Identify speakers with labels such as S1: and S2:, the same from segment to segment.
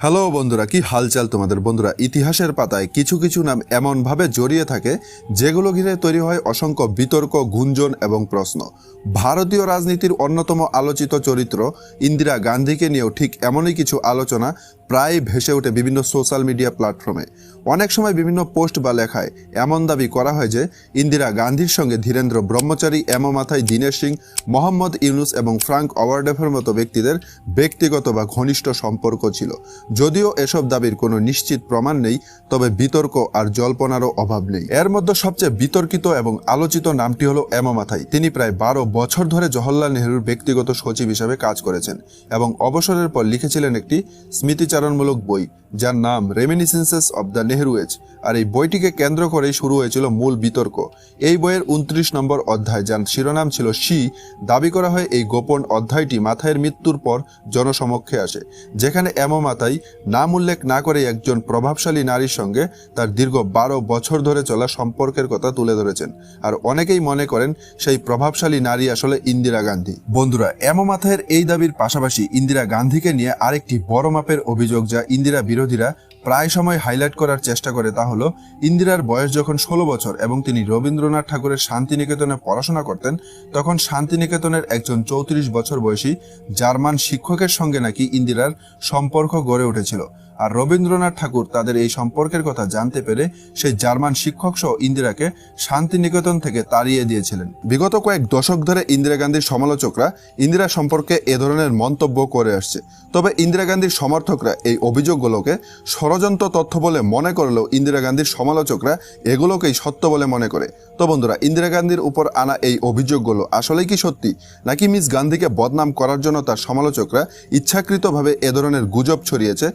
S1: Hello বন্ধুরা, কি হালচাল তোমাদের? বন্ধুরা, ইতিহাসের পাতায় কিছু কিছু নাম এমনভাবে জড়িয়ে থাকে, যেগুলো ঘিরে তৈরি হয় অসংখ্য বিতর্ক, গুঞ্জন এবং প্রশ্ন। ভারতীয় রাজনীতির অন্যতম আলোচিত চরিত্র ইন্দিরা গান্ধীকে নিয়েও ঠিক এমনই কিছু আলোচনা প্রায় ভেসে ওঠে বিভিন্ন সোশ্যাল মিডিয়া প্ল্যাটফর্মে। অনেক সময় বিভিন্ন পোস্ট বা লেখায় এমন দাবি করা হয় যে, ইন্দিরা গান্ধীর সঙ্গে ধীরেন্দ্র ব্রহ্মচারী এমমাথাই দীনেশ সিং, মোহাম্মদ ইউনুস এবং ফ্রাঙ্ক অওয়ার্ডেফের মতো ব্যক্তিদের ব্যক্তিগত বা ঘনিষ্ঠ সম্পর্ক ছিল। যদিও এসব দাবির কোনো নিশ্চিত প্রমাণ নেই, তবে বিতর্ক আর জল্পনারও অভাব নেই। এর মধ্যে সবচেয়ে বিতর্কিত এবং আলোচিত নামটি হলো এমমাথাই তিনি প্রায় বারো বছর ধরে জওহরলাল নেহরুর ব্যক্তিগত সচিব হিসেবে কাজ করেছেন এবং অবসরের পর লিখেছিলেন একটি স্মৃতিচারণমূলক বই, যার নাম reminiscences of the Nehru age আর এই বইটিকে কেন্দ্র করেই শুরু হয়েছিল মূল বিতর্ক। এই বইয়ের উনত্রিশ নম্বর অধ্যায়, যার শিরোনাম ছিল সি দাবি করা হয় এই গোপন অধ্যায়টি মাথায়ের মৃত্যুর পর জনসমক্ষে আসে, যেখানে এমো মাতাই নাম উল্লেখ না করে একজন প্রভাবশালী নারীর সঙ্গে তার দীর্ঘ বারো বছর ধরে চলা সম্পর্কের কথা তুলে ধরেছেন। আর অনেকেই মনে করেন সেই প্রভাবশালী নারী আসলে ইন্দিরা গান্ধী। বন্ধুরা এমো মাথায়ের এই দাবির পাশাপাশি ইন্দিরা গান্ধীকে নিয়ে আরেকটি বড় মাপের অভিযোগ যা ইন্দিরা বিরোধীরা প্রায় সময় হাইলাইট করার চেষ্টা করে তা হল, ইন্দিরার বয়স যখন ষোলো বছর এবং তিনি রবীন্দ্রনাথ ঠাকুরের শান্তিনিকেতনে পড়াশোনা করতেন, তখন শান্তিনিকেতনের একজন চৌত্রিশ বছর বয়সী জার্মান শিক্ষকের সঙ্গে নাকি ইন্দিরার সম্পর্ক গড়ে উঠেছিল। আর রবীন্দ্রনাথ ঠাকুর তাদের এই সম্পর্কের কথা জানতে পেরে সেই জার্মান শিক্ষক সহ ইন্দিরাকে শান্তিনিকেতন থেকে তাড়িয়ে দিয়েছিলেন। বিগত কয়েক দশক ধরে ইন্দিরা গান্ধীর সমালোচকরা ইন্দিরা সম্পর্কে এ ধরনের মন্তব্য করে আসছে। তবে ইন্দিরা গান্ধীর সমর্থকরা এই অভিযোগগুলোকে ষড়যন্ত্র তথ্য বলে মনে করলেও ইন্দিরা গান্ধীর সমালোচকরা এগুলোকেই সত্য বলে মনে করে। তো বন্ধুরা, ইন্দিরা গান্ধীর উপর আনা এই অভিযোগগুলো আসলেই কি সত্যি? নাকি মিস গান্ধীকে বদনাম করার জন্য তার সমালোচকরা ইচ্ছাকৃতভাবে এ ধরনের গুজব ছড়িয়েছে?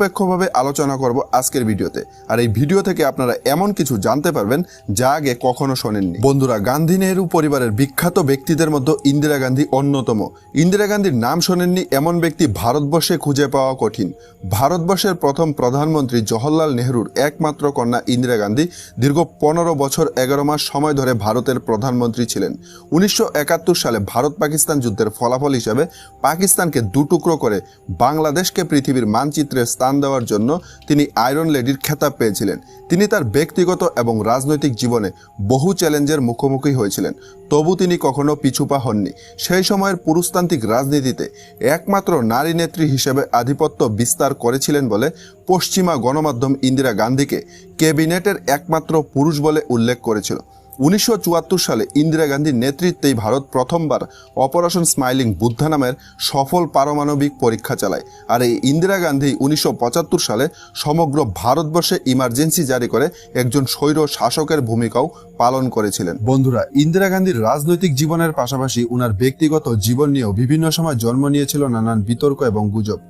S1: নিরপেক্ষভাবে আলোচনা করব আজকের ভিডিওতে। আর এই ভিডিও থেকে আপনারা এমন কিছু জানতে পারবেন যা আগে কখনো শোনেননি। বন্ধুরা, গান্ধী নেহরু পরিবারের বিখ্যাত ব্যক্তিদের মধ্যে ইন্দিরা গান্ধী অন্যতম। ইন্দিরা গান্ধীর নাম শোনেননি এমন ব্যক্তি ভারতবর্ষে খুঁজে পাওয়া কঠিন। ভারতবর্ষের প্রথম প্রধানমন্ত্রী জওহরলাল নেহরুর একমাত্র কন্যা ইন্দিরা গান্ধী দীর্ঘ পনেরো বছর এগারো মাস সময় ধরে ভারতের প্রধানমন্ত্রী ছিলেন। উনিশশো একাত্তর সালে ভারত পাকিস্তান যুদ্ধের ফলাফল হিসাবে পাকিস্তানকে দুটুকরো করে বাংলাদেশকে পৃথিবীর মানচিত্রে স্থান দেওয়ার জন্য তিনি আয়রন লেডির খেতাব পেয়েছিলেন। তিনি তার ব্যক্তিগত এবং রাজনৈতিক জীবনে বহু চ্যালেঞ্জের মুখোমুখি হয়েছিলেন। তবু তিনি কখনো পিছুপা হননি। সেই সময়ের পুরুষতান্ত্রিক রাজনীতিতে একমাত্র নারী নেত্রী হিসেবে আধিপত্য বিস্তার করেছিলেন বলে পশ্চিমা গণমাধ্যম ইন্দিরা গান্ধীকে ক্যাবিনেটের একমাত্র পুরুষ বলে উল্লেখ করেছিল। উনিশশো চুয়াত্তর সালে ইন্দিরা গান্ধীর নেতৃত্বেই ভারত প্রথমবার অপারেশন স্মাইলিং বুদ্ধা নামের সফল পারমাণবিক পরীক্ষা চালায়। আর এই ইন্দিরা গান্ধী উনিশশো পঁচাত্তর সালে সমগ্র ভারতবর্ষে ইমার্জেন্সি জারি করে একজন স্বৈর শাসকের ভূমিকাও পালন করেছিলেন। বন্ধুরা, ইন্দিরা গান্ধীর রাজনৈতিক জীবনের পাশাপাশি উনার ব্যক্তিগত জীবন নিয়েও বিভিন্ন সময় জন্ম নিয়েছিল নানান বিতর্ক এবং গুজব।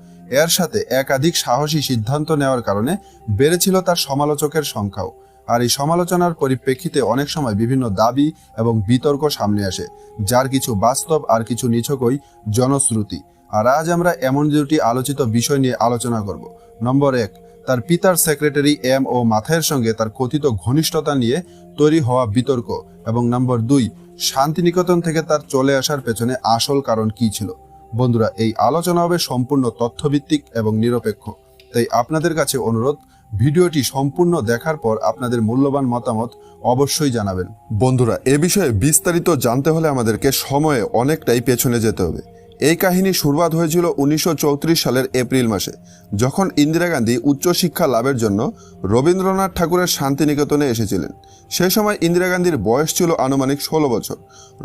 S1: এর সাথে একাধিক সাহসী সিদ্ধান্ত নেওয়ার কারণে বেড়েছিল তার সমালোচকের সংখ্যাও। আর এই সমালোচনার পরিপ্রেক্ষিতে অনেক সময় বিভিন্ন দাবি এবং বিতর্ক সামনে আসে, যার কিছু বাস্তব আর কিছু নিছকই জনশ্রুতি। আর আজ আমরা এমন দুটি আলোচিত বিষয় নিয়ে আলোচনা করব। নম্বর এক, তার পিতার সেক্রেটারি এম ও মাথায়ের সঙ্গে তার কথিত ঘনিষ্ঠতা নিয়ে তৈরি হওয়া বিতর্ক। এবং নম্বর দুই, শান্তিনিকেতন থেকে তার চলে আসার পেছনে আসল কারণ কি ছিল? বন্ধুরা, এই আলোচনা হবে সম্পূর্ণ তথ্যভিত্তিক এবং নিরপেক্ষ। তাই আপনাদের কাছে অনুরোধ ভিডিওটি সম্পূর্ণ দেখার পর আপনাদের মূল্যবান মতামত অবশ্যই জানাবেন। বন্ধুরা, এ বিষয়ে বিস্তারিত জানতে হলে আমাদেরকে সময়ে অনেকটাই পেছনে যেতে হবে। এই কাহিনী শুরুয়াত হয়েছিল উনিশশো চৌত্রিশ সালের এপ্রিল মাসে, যখন ইন্দিরা গান্ধী উচ্চশিক্ষা লাভের জন্য রবীন্দ্রনাথ ঠাকুরের শান্তিনিকেতনে এসেছিলেন। সে সময় ইন্দিরা গান্ধীর বয়স ছিল আনুমানিক ষোলো বছর।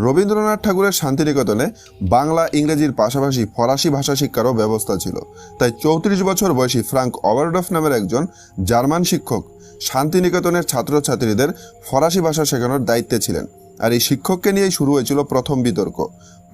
S1: রবীন্দ্রনাথ ঠাকুরের শান্তিনিকেতনে বাংলা, ইংরেজির পাশাপাশি ফরাসি ভাষা শিক্ষারও ব্যবস্থা ছিল। তাই চৌত্রিশ বছর বয়সী ফ্রাঙ্ক অবারডফ নামের একজন জার্মান শিক্ষক শান্তিনিকেতনের ছাত্রছাত্রীদের ফরাসি ভাষা শেখানোর দায়িত্বে ছিলেন। আর এই শিক্ষককে নিয়েই শুরু হয়েছিল প্রথম বিতর্ক।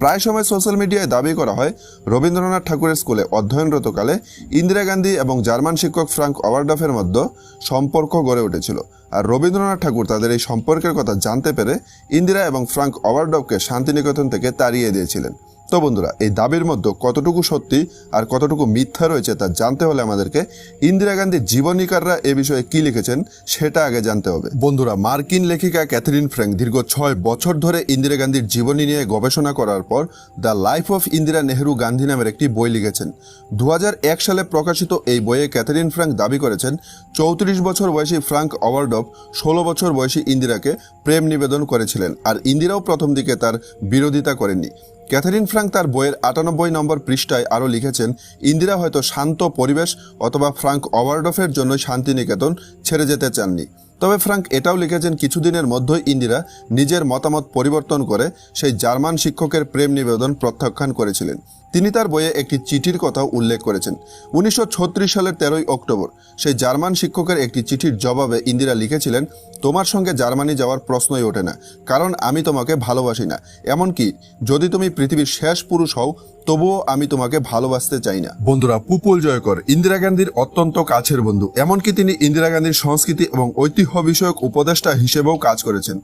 S1: প্রায় সময় সোশ্যাল মিডিয়ায় দাবি করা হয়, রবীন্দ্রনাথ ঠাকুরের স্কুলে অধ্যয়নরতকালে ইন্দিরা গান্ধী এবং জার্মান শিক্ষক ফ্রাঙ্ক অবারডফের মধ্যে সম্পর্ক গড়ে উঠেছিল। আর রবীন্দ্রনাথ ঠাকুর তাদের এই সম্পর্কের কথা জানতে পেরে ইন্দিরা এবং ফ্রাঙ্ক ওয়ার্ডফকে শান্তিনিকেতন থেকে তাড়িয়ে দিয়েছিলেন। তো বন্ধুরা, এই দাবির মধ্যে কতটুকু সত্যি আর কতটুকু মিথ্যা রয়েছে তা জানতে হলে আমাদেরকে ইন্দিরা গান্ধীর জীবনীকাররা এ বিষয়ে কি লিখেছেন সেটা আগে জানতে হবে। বন্ধুরা, মার্কিন লেখিকা ক্যাথরিন ফ্র্যাঙ্ক দীর্ঘ ছয় বছর ধরে ইন্দিরা গান্ধীর জীবনী নিয়ে গবেষণা করার পর the life of Indira Nehru Gandhi নামের একটি বই লিখেছেন। দু হাজার এক সালে প্রকাশিত এই বইয়ে ক্যাথরিন ফ্র্যাঙ্ক দাবি করেছেন, চৌত্রিশ বছর বয়সী ফ্রাঙ্ক অওয়ার্ডফ ষোলো বছর বয়সী ইন্দিরাকে প্রেম নিবেদন করেছিলেন আর ইন্দিরাও প্রথম দিকে তার বিরোধিতা করেননি। ক্যাথারিন ফ্রাঙ্ক তার বইয়ের আটানব্বই নম্বর পৃষ্ঠায় আরও লিখেছেন, ইন্দিরা হয়তো শান্ত পরিবেশ অথবা ফ্রাঙ্ক ওভারডফের জন্য শান্তিনিকেতন ছেড়ে যেতে চাননি। তবে ফ্রাঙ্ক এটাও লিখেছেন, কিছুদিনের মধ্যেই ইন্দিরা নিজের মতামত পরিবর্তন করে সেই জার্মান শিক্ষকের প্রেম নিবেদন প্রত্যাখ্যান করেছিলেন। তিনি তার বইয়ে একটি চিঠির কথাও উল্লেখ করেছেন। উনিশশো ছত্রিশ সালের তেরোই অক্টোবর সেই জার্মান শিক্ষকের একটি চিঠির জবাবে ইন্দিরা লিখেছিলেন, তোমার সঙ্গে জার্মানি যাওয়ার প্রশ্নই ওঠে না, কারণ আমি তোমাকে ভালোবাসি না। এমনকি যদি তুমি পৃথিবীর শেষ পুরুষ হও, তবুও আমি তোমাকে ভালোবাসতে চাই না। বন্ধুরা, পুপুল জয়কর, ইন্দিরা গান্ধীর অত্যন্ত কাছের বন্ধু। এমনকি তিনি ইন্দিরা গান্ধীর সংস্কৃতি এবং ঐতিহ্য বিষয়ক উপদেষ্টা হিসেবেও কাজ করেছেন।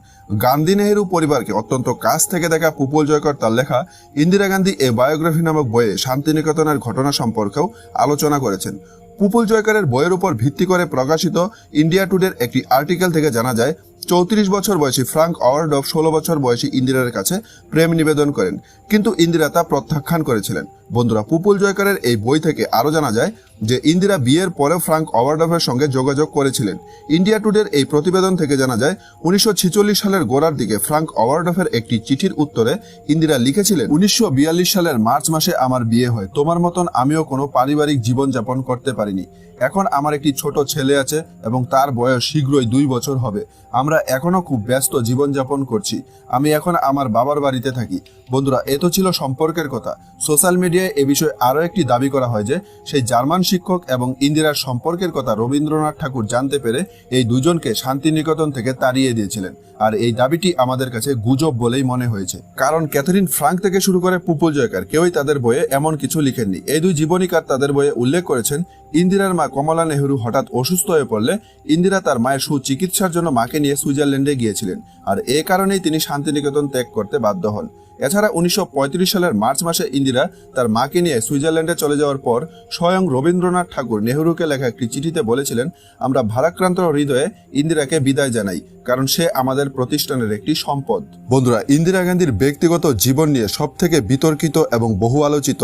S1: গান্ধী নেহেরু পরিবারকে অত্যন্ত কাছ থেকে দেখা পুপুল জয়কর, তার লেখা ইন্দিরা গান্ধী এ বায়োগ্রাফি নামক বইয়ে শান্তিনিকেতনের ঘটনা সম্পর্কেও আলোচনা করেছেন। পুপুল জয়কারের বইয়ের উপর ভিত্তি করে প্রকাশিত ইন্ডিয়া টুডের একটি আর্টিকেল থেকে জানা যায় চৌত্রিশ বছর বয়সী ফ্রাঙ্ক অওয়ার্ডফ ষোলো বছর বয়সী ইন্দিরার কাছে প্রেম নিবেদন করেন। কিন্তু ইন্দিরা তা প্রত্যাখ্যান করেছিলেন। বন্ধুরা, পুপুল জয়কারের এই বই থেকে আরও জানা যায় যে ইন্দিরা বিয়ের পরে ফ্রাঙ্ক অওয়ার্ডফের সঙ্গে যোগাযোগ করেছিলেন। ইন্ডিয়া টুডের এই প্রতিবেদন থেকে জানা যায়, উনিশশো ছেচল্লিশ সালের গোড়ার দিকে ফ্রাঙ্ক অওয়ার্ডফের একটি চিঠির উত্তরে ইন্দিরা লিখেছিলেন, উনিশশো বিয়াল্লিশ সালের মার্চ মাসে আমার বিয়ে হয়। তোমার মতন আমিও কোনো পারিবারিক জীবনযাপন করতে পারিনি। এখন আমার একটি ছোট ছেলে আছে এবং তার বয়স শীঘ্রই দুই বছর হবে। আমরা এখনও খুব ব্যস্ত জীবনযাপন করছি। আমি এখন আমার বাবার বাড়িতে থাকি। বন্ধুরা, এ তো ছিল সম্পর্কের কথা। সোশ্যাল মিডিয়ায় এ বিষয়ে আরও একটি দাবি করা হয় যে, সেই জার্মান শিক্ষক এবং ইন্দিরার সম্পর্কের কথা রবীন্দ্রনাথ ঠাকুর জানতে পেরে এই দুজনকে শান্তিনিকেতন থেকে তাড়িয়ে দিয়েছিলেন। আর এই দাবিটি আমাদের কাছে গুজব বলেই মনে হয়েছে। কারণ ক্যাথরিন ফ্রাঙ্ক থেকে শুরু করে পুপুল জয়কার, কেউই তাদের বইয়ে এমন কিছু লিখেননি। এই দুই জীবনীকার তাদের বইয়ে উল্লেখ করেছেন ইন্দিরার মা কমলা নেহরু হঠাৎ অসুস্থ হয়ে পড়লে ইন্দিরা তার মায়ের সুচিকিৎসার জন্য মাকে নিয়ে সুইজারল্যান্ডে গিয়েছিলেন। আর এ কারণেই তিনি শান্তিনিকেতন ত্যাগ করতে বাধ্য হন। এছাড়া উনিশশো পঁয়ত্রিশ সালের মার্চ মাসে ইন্দিরা তার মাকে নিয়ে সুইজারল্যান্ডে চলে যাওয়ার পর স্বয়ং রবীন্দ্রনাথ ঠাকুর নেহরুকে লেখা একটি চিঠিতে বলেছিলেন, আমরা ভারাক্রান্ত হৃদয়ে ইন্দিরাকে বিদায় জানাই, কারণ সে আমাদের প্রতিষ্ঠানের একটি সম্পদ। বন্ধুরা, ইন্দিরা গান্ধীর ব্যক্তিগত জীবন নিয়ে সব থেকে বিতর্কিত এবং বহু আলোচিত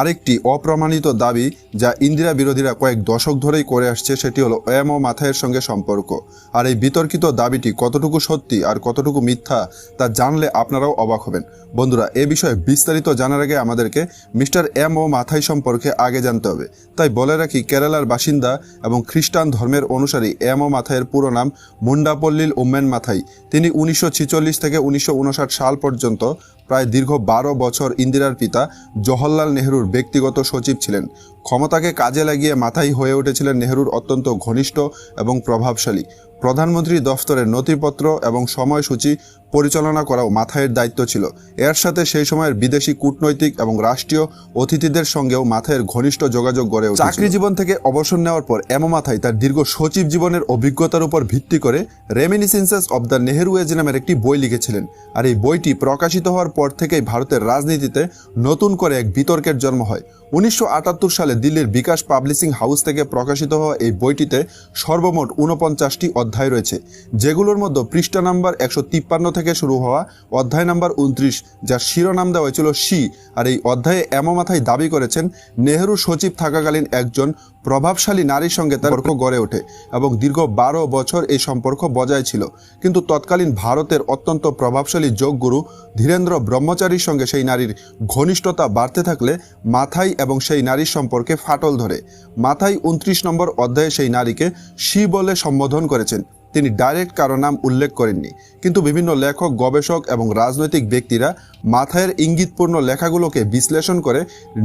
S1: আরেকটি অপ্রমাণিত দাবি যা ইন্দিরা বিরোধীরা কয়েক দশক ধরেই করে আসছে, সেটি হলো এম ও মাথায়ের সঙ্গে সম্পর্ক। আর এই বিতর্কিত দাবিটি কতটুকু সত্যি আর কতটুকু মিথ্যা তা জানলে আপনারাও অবাক হবেন। বন্ধুরা, এ বিষয়ে বিস্তারিত জানার আগে আমাদেরকে মিস্টার এম ও মাথাই সম্পর্কে আগে জানতে হবে। তাই বলে রাখি, কেরালার বাসিন্দা এবং খ্রিস্টান ধর্মের অনুসারী এম ও মাথাইয়ের পুরো নাম মুন্ডাপল্লিল উম্মেন মাথাই। তিনি উনিশশো ছেচল্লিশ থেকে উনিশশো উনষাট সাল পর্যন্ত প্রায় দীর্ঘ বারো বছর ইন্দিরার পিতা জওহরলাল নেহরুর ব্যক্তিগত সচিব ছিলেন। ক্ষমতাকে কাজে লাগিয়ে মাথাই হয়ে উঠেছিলেন নেহরুর অত্যন্ত ঘনিষ্ঠ এবং প্রভাবশালী। প্রধানমন্ত্রী দফতরের নথিপত্র এবং সময়সূচি পরিচালনা করাও মাথায়ের দায়িত্ব ছিল। এর সাথে সেই সময়ের বিদেশি কূটনৈতিক এবং রাষ্ট্রীয় অতিথিদের সঙ্গেও মাথায়ের ঘনিষ্ঠ যোগাযোগ গড়ে উঠেছিল। চাকরি জীবন থেকে অবসর নেওয়ার পর এমো মাথায় তার দীর্ঘ সচিব জীবনের অভিজ্ঞতার উপর ভিত্তি করে reminiscences of the Nehru age নামের একটি বই লিখেছিলেন। আর এই বইটি প্রকাশিত হওয়ার পর থেকেই ভারতের রাজনীতিতে নতুন করে এক বিতর্কের জন্ম হয়। উনিশশো আটাত্তর সালে দিল্লির বিকাশ পাবলিশিং হাউস থেকে প্রকাশিত হওয়া এই বইটিতে সর্বমোট উনপঞ্চাশটি অধ্যায় রয়েছে, যেগুলোর মধ্যে পৃষ্ঠা নাম্বার একশো তিপ্পান্ন থেকে শুরু হওয়া অধ্যায় নাম্বার উনত্রিশ, যার শিরোনাম দেওয়া হয়েছিল সি আর এই অধ্যায়ে এমো মাথায় দাবি করেছেন, নেহরু সচিব থাকাকালীন একজন প্রভাবশালী নারীর সঙ্গে তার সম্পর্ক গড়ে ওঠে এবং দীর্ঘ বারো বছর এই সম্পর্ক বজায় ছিল। কিন্তু তৎকালীন ভারতের অত্যন্ত প্রভাবশালী যোগগুরু ধীরেন্দ্র ব্রহ্মচারীর সঙ্গে সেই নারীর ঘনিষ্ঠতা বাড়তে থাকলে মাথাই এবং সেই নারীর সম্পর্কে ফাটল ধরে। মাথাই উনত্রিশ নম্বর অধ্যায়ে সেই নারীকে শি বলে সম্বোধন করেছেন। তিনি ডাইরেক্ট কারও নাম উল্লেখ করেননি। কিন্তু বিভিন্ন লেখক, গবেষক এবং রাজনৈতিক ব্যক্তিরা মাথায়ের ইঙ্গিতপূর্ণ লেখাগুলোকে বিশ্লেষণ করে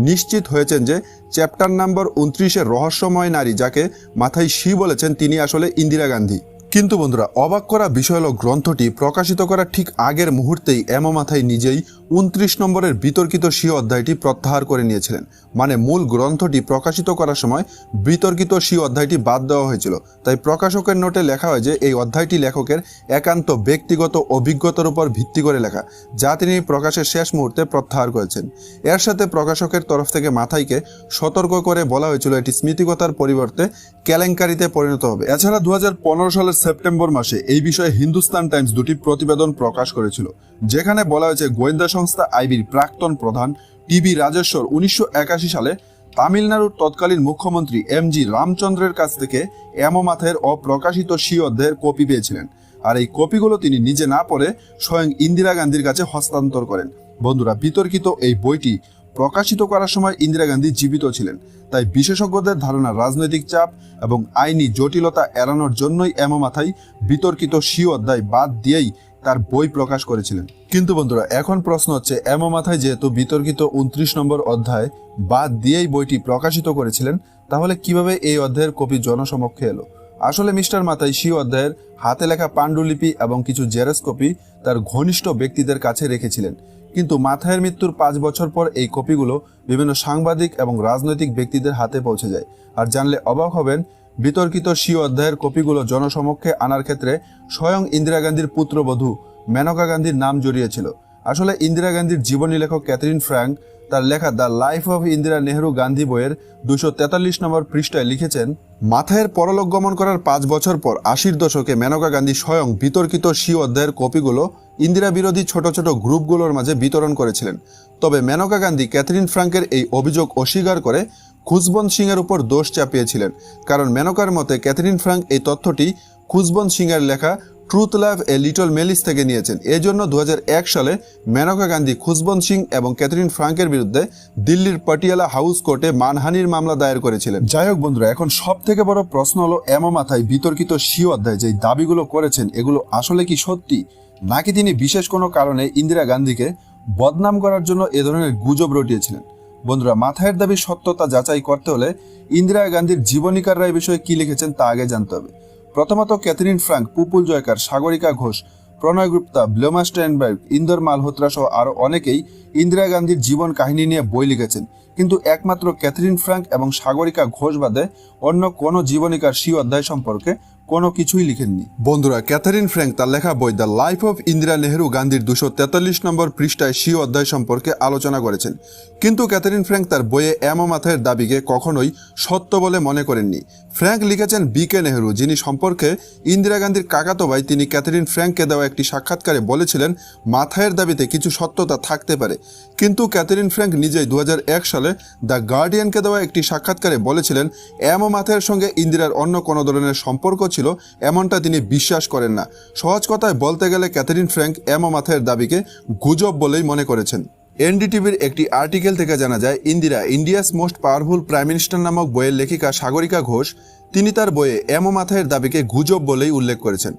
S1: নিশ্চিত হয়েছেন যে চ্যাপ্টার নাম্বার উনত্রিশের রহস্যময় নারী যাকে মাথায় শি বলেছেন তিনি আসলে ইন্দিরা গান্ধী। কিন্তু বন্ধুরা, অবাক করা বিষয় হলো গ্রন্থটি প্রকাশিত করার ঠিক আগের মুহূর্তেই এমো মাথায় নিজেই উনত্রিশ নম্বরের বিতর্কিত স্বীয় অধ্যায়টি প্রত্যাহার করে নিয়েছিলেন। মানে মূল গ্রন্থটি প্রকাশিত করার সময় বিতর্কিত স্বীয় অধ্যায়টি বাদ দেওয়া হয়েছিল। তাই প্রকাশকের নোটে লেখা হয় যে, এই অধ্যায়টি লেখকের একান্ত ব্যক্তিগত অভিজ্ঞতার উপর ভিত্তি করে লেখা, যা তিনি প্রকাশের শেষ মুহূর্তে প্রত্যাহার করেছেন। এর সাথে প্রকাশকের তরফ থেকে মাথাইকে সতর্ক করে বলা হয়েছিল, এটি স্মৃতিকতার পরিবর্তে কেলেঙ্কারিতে পরিণত হবে। এছাড়া দু হাজার পনেরো সালের সেপ্টেম্বর মাসে এই বিষয়ে হিন্দুস্তান টাইমস দুটি প্রতিবেদন প্রকাশ করেছিল, যেখানে বলা হয়েছে, গোয়েন্দা সংস্থা আইবির প্রাক্তন প্রধান টিবি রাজেশ্বর উনিশশো একাশি সালে তামিলনাড়ুর তৎকালীন মুখ্যমন্ত্রী এম জি রামচন্দ্রের কাছ থেকে এমো মাথের অপ্রকাশিত স্বীয় অধ্যায়ের কপি পেয়েছিলেন। আর এই কপিগুলো তিনি নিজে না পড়ে স্বয়ং ইন্দিরা গান্ধীর কাছে হস্তান্তর করেন। বন্ধুরা, বিতর্কিত এই বইটি প্রকাশিত করার সময় ইন্দিরা গান্ধী জীবিত ছিলেন। তাই বিশেষজ্ঞদের ধারণা রাজনৈতিক চাপ এবং আইনি জটিলতা এড়ানোর জন্যই এমো মাথায় বিতর্কিত স্বীয় অধ্যায় বাদ দিয়েই তার বই প্রকাশ করেছিলেন। কিন্তু বন্ধুরা, এখন প্রশ্ন হচ্ছে এমো মাথায় যেহেতু বিতর্কিত উনত্রিশ নম্বর অধ্যায় বাদ দিয়েই বইটি প্রকাশিত করেছিলেন, তাহলে কীভাবে এই অধ্যায়ের কপি জনসমক্ষে এলো? আসলে মিস্টার মাথায় সেই অধ্যায়ের হাতে লেখা পাণ্ডুলিপি এবং কিছু জেরক্স কপি তার ঘনিষ্ঠ ব্যক্তিদের কাছে রেখেছিলেন। কিন্তু মাথায়ের মৃত্যুর পাঁচ বছর পর এই কপিগুলো বিভিন্ন সাংবাদিক এবং রাজনৈতিক ব্যক্তিদের হাতে পৌঁছে যায়। আর জানলে অবাক হবেন বিতর্কিত স্বীয় অধ্যায়ের কপিগুলো জনসমক্ষে আনার ক্ষেত্রে স্বয়ং ইন্দিরা গান্ধীর পুত্রবধূ মেনকা গান্ধীর নাম জড়িয়েছিল। আসলে ইন্দিরা গান্ধীর জীবনী লেখক ক্যাথরিন ফ্র্যাঙ্ক তার লেখা the life of Indira Nehru Gandhi বইয়ের দুশো তেতাল্লিশ নম্বর পৃষ্ঠায় লিখেছেন মাথায়ের পরলোক গমন করার পাঁচ বছর পর আশির দশকে মেনকা গান্ধী স্বয়ং বিতর্কিত স্বীয় অধ্যায়ের কপিগুলো ইন্দিরা বিরোধী ছোট ছোট গ্রুপগুলোর মাঝে বিতরণ করেছিলেন। তবে মেনকা গান্ধী ক্যাথরিন ফ্রাঙ্কের এই অভিযোগ অস্বীকার করে খুশবন্ত সিংয়ের উপর দোষ চাপিয়েছিলেন। কারণ মেনকার মতে ক্যাথরিন ফ্রাঙ্ক এই তথ্যটি খুশবন্ত সিংয়ের লেখা ট্রুথ লাভ এ লিটল মেলিস থেকে নিয়েছেন। এজন্য দু হাজার এক সালে মেনকা গান্ধী খুশবন্ত সিং এবং ক্যাথরিন ফ্রাঙ্কের বিরুদ্ধে দিল্লির পটিয়ালা হাউস কোর্টে মানহানির মামলা দায়ের করেছিলেন। যাই হোক বন্ধুরা, এখন সব থেকে বড় প্রশ্ন হলো এমো মাথায় বিতর্কিত স্বীয় অধ্যায় যে দাবিগুলো করেছেন, এগুলো আসলে কি সত্যি? নাকি তিনি বিশেষ কোনো কারণে ইন্দিরা গান্ধীকে বদনাম করার জন্য এ ধরনের গুজব রটিয়েছিলেন? বন্ধুরা মাথায়ের দাবি সত্যতা যাচাই করতে হলে ইন্দিরা গান্ধীর জীবনীকাররা এই বিষয়ে কি লিখেছেন তা আগে জানতে হবে। প্রথমত, Katherine Frank, Pupul Jayakar, Sagarika Ghosh, Pranay Gupta, Bloma Steinberg Inder Malhotra সহ আরও অনেকেই ইন্দিরা গান্ধীর জীবন কাহিনী নিয়ে বই লিখেছেন। কিন্তু একমাত্র ক্যাথরিন ফ্রাঙ্ক এবং সাগরিকা ঘোষ বাদে অন্য কোনো জীবনীকার সেই অধ্যায় সম্পর্কে কোনো কিছুই লিখেননি। বন্ধুরা, ক্যাথারিন ফ্র্যাঙ্ক তার লেখা বই the life of Indira Nehru গান্ধীর দুশো তেতাল্লিশ নম্বর পৃষ্ঠায় সেই অধ্যায় সম্পর্কে আলোচনা করেছেন। কিন্তু ক্যাথারিন ফ্র্যাঙ্ক তার বইয়ে এমো মাথায়ের দাবিকে কখনোই সত্য বলে মনে করেননি। ফ্র্যাঙ্ক লিখেছেন বি কে নেহরু, যিনি সম্পর্কে ইন্দিরা গান্ধীর কাকাতো ভাই তিনি ক্যাথারিন ফ্র্যাঙ্ককে দেওয়া একটি সাক্ষাৎকারে বলেছিলেন মাথায়ের দাবিতে কিছু সত্যতা থাকতে পারে। কিন্তু ক্যাথারিন ফ্র্যাঙ্ক নিজেই দু হাজার এক সালে দ্য গার্ডিয়ানকে দেওয়া একটি সাক্ষাৎকারে বলেছিলেন এমো মাথায়ের সঙ্গে ইন্দিরার অন্য কোনো ধরনের সম্পর্ক ছিল এমনটা তিনি বিশ্বাস করেন না। সহজ কথায় বলতে গেলে ক্যাথারিন ফ্র্যাঙ্ক এমো মাথায়ের দাবিকে গুজব বলেই মনে করেছেন। এনডিটিভির একটি আর্টিকেল থেকে জানা যায়, Indira, India's most powerful prime minister নামক বইয়ের লেখিকা সাগরিকা ঘোষ, তিনি তার বইয়ে এমো মাথায়ের দাবিকে গুজব বলেই উল্লেখ করেছেন।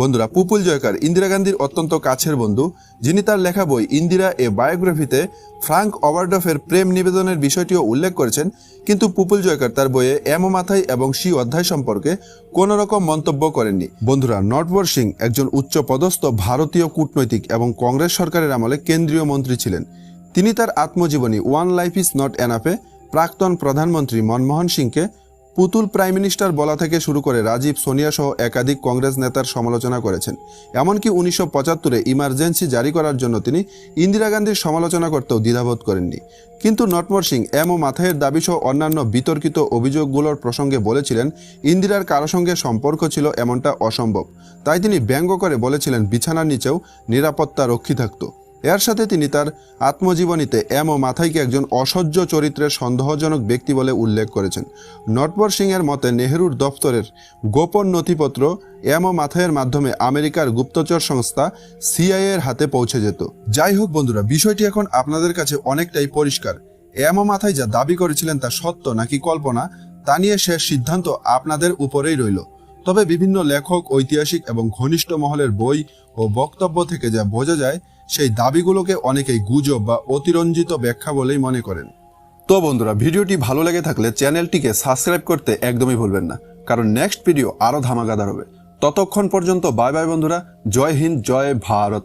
S1: বন্ধুরা, পুপুল জয়কার ইন্দিরা গান্ধীর অত্যন্ত কাছের বন্ধু, যিনি তার লেখা বই ইন্দিরা এ বায়োগ্রাফিতে ফ্রাঙ্ক ওভারডফের প্রেম নিবেদনের বিষয়টিও উল্লেখ করেছেন, কিন্তু পুপুল জয়কার তার বইয়ে এমো মাথায় এবং সি অধ্যায় সম্পর্কে কোনো রকম মন্তব্য করেননি। বন্ধুরা, নটবর সিং একজন উচ্চ পদস্থ ভারতীয় কূটনৈতিক এবং কংগ্রেস সরকারের আমলে কেন্দ্রীয় মন্ত্রী ছিলেন। তিনি তার আত্মজীবনী ওয়ান লাইফ ইজ নট এনাফে প্রাক্তন প্রধানমন্ত্রী মনমোহন সিংকে পুতুল প্রাইম মিনিস্টার বলা থেকে শুরু করে রাজীব, সোনিয়া সহ একাধিক কংগ্রেস নেতার সমালোচনা করেছেন। এমনকি উনিশশো পঁচাত্তরে ইমার্জেন্সি জারি করার জন্য তিনি ইন্দিরা গান্ধীর সমালোচনা করতেও দ্বিধাবোধ করেননি। কিন্তু নটমর সিং এম ও মাথায়ের দাবি সহ অন্যান্য বিতর্কিত অভিযোগগুলোর প্রসঙ্গে বলেছিলেন, ইন্দিরার কারও সঙ্গে সম্পর্ক ছিল এমনটা অসম্ভব। তাই তিনি ব্যঙ্গ করে বলেছিলেন, বিছানার নিচেও নিরাপত্তা রক্ষী থাকতো। এর সাথে তিনি তার আত্মজীবনীতে এম ও মাথাইকে একজন অসহ্য চরিত্রের সন্দেহজনক ব্যক্তি বলে উল্লেখ করেছেন। নটবর সিংয়ের মতে নেহেরুর দপ্তরের গোপন নথিপত্র এম ও মাথাইয়ের মাধ্যমে আমেরিকার গুপ্তচর সংস্থা সিআইএ এর হাতে পৌঁছে যেত। যাই হোক বন্ধুরা, বিষয়টি এখন আপনাদের কাছে অনেকটাই পরিষ্কার। এম ও মাথায় যা দাবি করেছিলেন তা সত্য নাকি কল্পনা, তা নিয়ে শেষ সিদ্ধান্ত আপনাদের উপরেই রইল। তবে বিভিন্ন লেখক, ঐতিহাসিক এবং ঘনিষ্ঠ মহলের বই ও বক্তব্য থেকে যা বোঝা যায় সেই দাবিগুলোকে অনেকেই গুজব বা অতিরঞ্জিত ব্যাখ্যা বলেই মনে করেন। তো বন্ধুরা, ভিডিওটি ভালো লেগে থাকলে চ্যানেলটিকে সাবস্ক্রাইব করতে একদমই ভুলবেন না। কারণ নেক্সট ভিডিও আরও ধামাকাদার হবে। ততক্ষণ পর্যন্ত বাই বাই বন্ধুরা, জয় হিন্দ, জয় ভারত।